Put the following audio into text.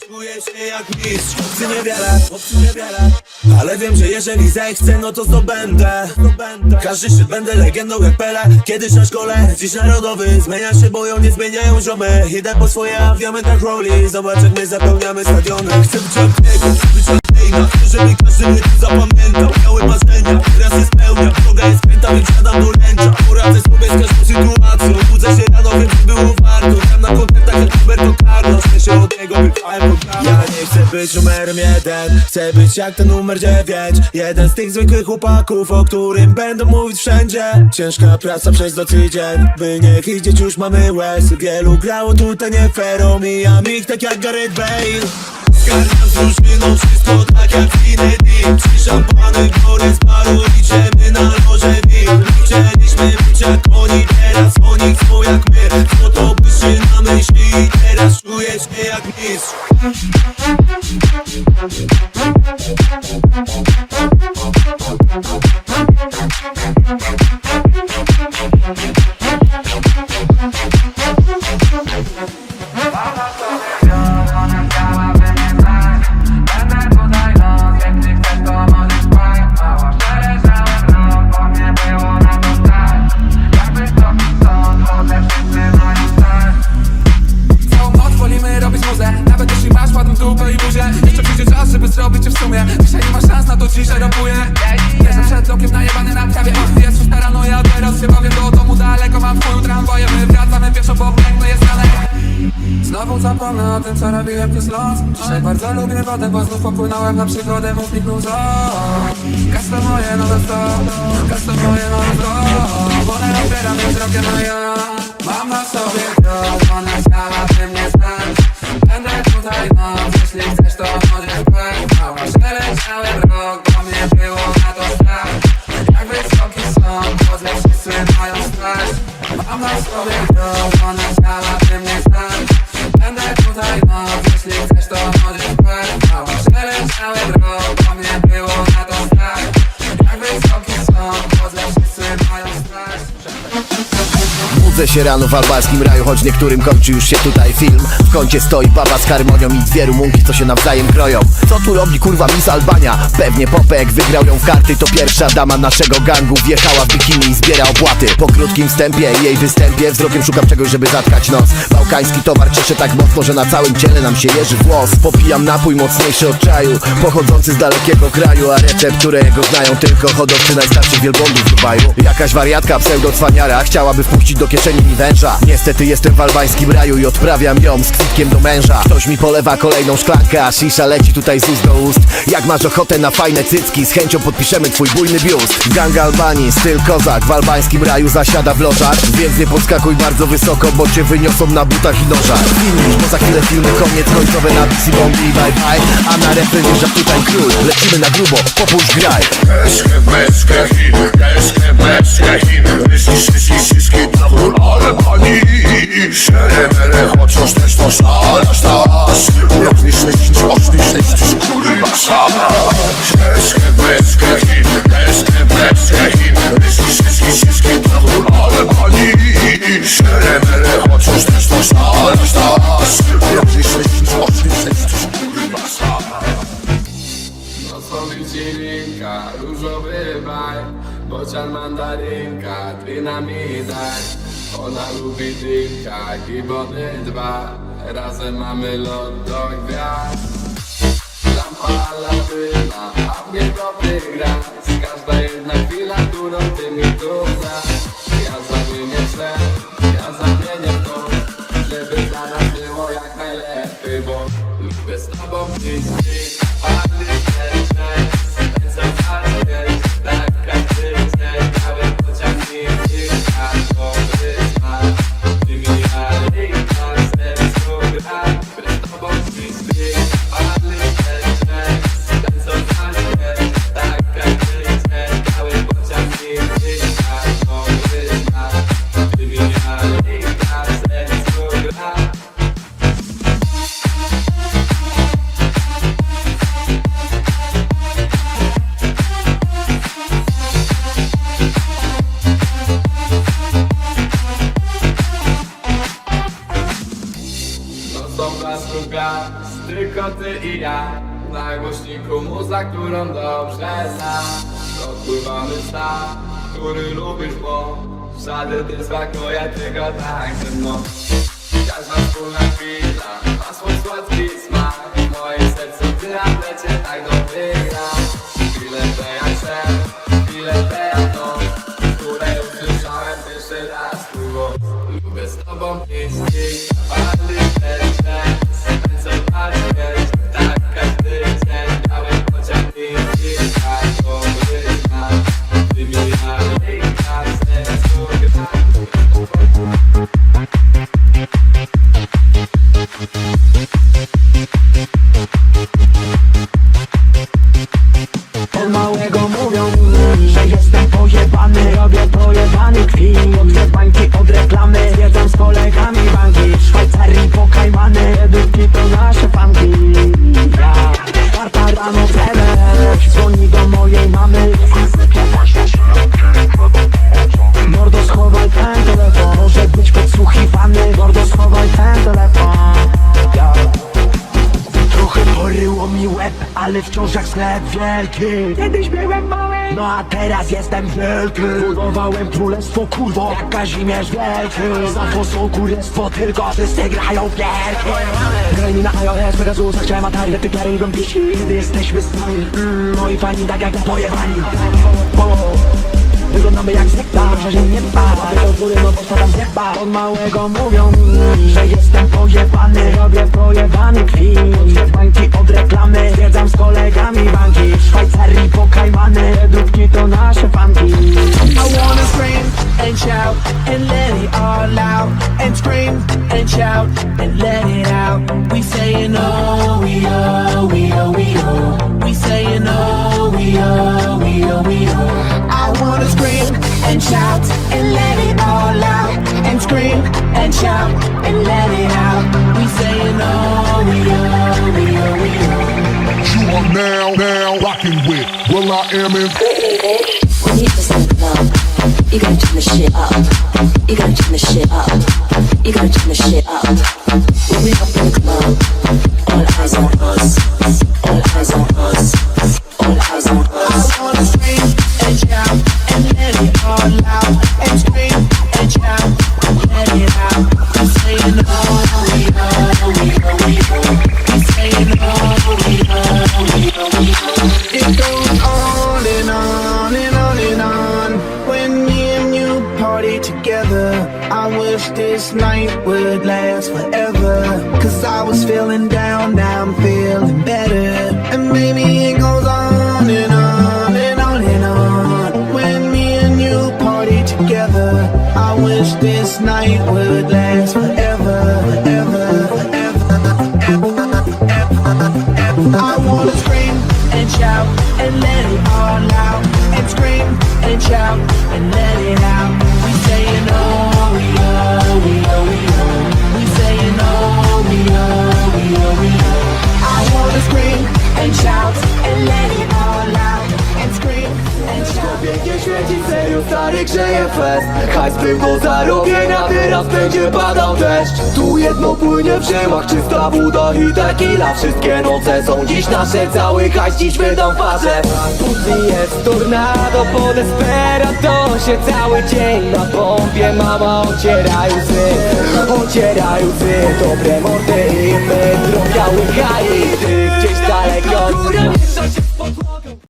Czuję się jak mistrz, obcy niewiele, Ale wiem, że jeżeli zechcę, no to zdobędę, Każdy szczyt będę legendą jak Pele. Kiedyś na szkole, dziś narodowy. Zmienia się boją, nie zmieniają ziomy Idę po swoje, a wiemy tak roli. Zobacz jak my zapełniamy stadiony. Chcę być jak niego, chcę być jak Chcę, żeby każdy mnie tu zapamiętał być numerem jeden. Chcę być jak ten numer dziewięć. Jeden z tych zwykłych chłopaków O którym będą mówić wszędzie. Ciężka praca przez nocy i dzień. By nie widzieć już mamy łez. Wielu grało tutaj nie fair Omijam ich tak jak Gareth Bale. Zgarniam z drużyną wszystko tak jak Zinedine Trzy szampany, gory z baru Idziemy na loże win Chcieliśmy być jak oni Teraz oni chcą jak my. Co to błyszczy na myśli teraz czuję się jak mistrz Znowu zapomnę o tym, co robiłem przez noc Dzisiaj bardzo lubię wodę, bo znów popłynąłem na przygodę Mów mi bluzo. Gaz to moje nowe sto Gaz to moje nowe sto. Wolę otwieram już wzrokiem, a ja. Mam na sobie Rok, ona chciałaby mnie znać Będę tutaj noc, jeśli chcesz to możesz spać Mała przeleciałem rok, bo mnie było na to stać. Jak wysoki są, chodzę wszyscy mają stać. Mam na sobie rok, ona Budzę się rano w albańskim raju, choć niektórym kończy już się tutaj film. W kącie stoi baba z harmonią i dwie rumunki, co się nawzajem kroją. Co tu robi kurwa Miss Albania? Pewnie Popek wygrał ją w karty To pierwsza dama naszego gangu wjechała w bikini i zbiera opłaty Po krótkim wstępie i jej występie wzrokiem szukam czegoś, żeby zatkać nos. Bałkański towar cieszy tak mocno, że na całym ciele nam się jeży włos. Popijam napój mocniejszy od czaju, pochodzący z dalekiego kraju A recept, którego znają tylko hodowcy najstarszych wielbłądów w Dubaju. Jakaś wariatka pseudo-cwaniara chciałaby wpuścić do kieszeni mi węża. Niestety jestem w albańskim raju i odprawiam ją z kwitkiem do męża. Ktoś mi polewa kolejną szklankę, a shisha leci tutaj z ust do ust. Jak masz ochotę na fajne cycki, z chęcią podpiszemy twój bujny biust. Gang Albanii, styl kozak, w albańskim raju zasiada w lożach. Więc nie podskakuj bardzo wysoko, bo cię wyniosą na butach i nożach. Finish, bo za chwilę filmy koniec, końcowe napisy bomby i bye bye. A na refren wjeżdża tutaj król, lecimy na grubo, popuść graj Szere mere, chociaż też to szalasz nas Jak nie śledzić, oż nie śledzić, kurwa sama Eske meske hin, eske meske hin Myślisz, myślisz, ciski dowór, ale pani Szere mere, chociaż też to szalasz nas Jak nie śledzić, oż nie śledzić, kurwa sama Otworzyć linka, różowy baj Bocian mandarynka, dynamita Ona lubi drinka, gibony dwa. Razem mamy lot do gwiazd. Lampa latyna, a w niebo wygra. Każda jedna chwila, którą ty mi tu dasz. Ja zamienię ślep, ja zamienię to Żeby dla nas było jak najlepiej Bo lubię z tobą dziś Pali Na głośniku muza, którą dobrze znasz. Odpływamy stan, który lubisz, bo Żaden nie smakuje, tylko tak ze mną Każda wspólna chwila ma swój słodki smak. Moje serce ty, a plecie tak dobry gra Chwilę te jak sen, chwilę te jak noc Które usłyszałem pierwszy raz twój głos. Lubię z tobą pięści, pali serce Tańcować wiesz, tak ale wciąż jak sklep wielki. Kiedyś byłem mały, no a teraz jestem wielki. Budowałem królestwo kurwo, jak Kazimierz Wielki. Za fosą królestwo, tylko wszyscy grają w gierki. Graj mi na iOS, Pegasus, chciałem Atari, ty klary i gąbisi Kiedy jesteśmy nami, mm, moi fani tak jak pojebani. O, o, Wyglądamy jak sekta, że się nie ba Tego góry, no nie ba Od małego mówią że jestem pojebany. Robię pojebany kwit Od bańki od reklamy. Zwiedzam z kolegami banki. W Szwajcarii po Kajmany Redówki to nasze fanki. I wanna scream and shout and let it all out. And scream and shout and let and shout and let it all out and scream and shout and let it out. We saying oh, we oh, we oh, we oh. You are now, now rocking with Will I Am in When you just in the club, you gotta turn the shit up. You gotta turn the shit up. You gotta turn the shit up. When we up in the club, all eyes on us. Night would last forever. Cause I was feeling down, now I'm feeling better. And maybe it goes on and on and on and on. When me and you party together, I wish this night would last forever, forever, forever, grzeje fest Hajs był zarobienia, teraz będzie padał deszcz. Tu jedno płynie w żyłach, czysta woda i tequila. Wszystkie noce są dziś nasze, cały hajs dziś wydam farze Pussy jest tornado, po desperado się cały dzień na pompie. Mama ociera łzy, ociera łzy. Dobre mordy i my, drobiały haj. Gdzieś daleko Góra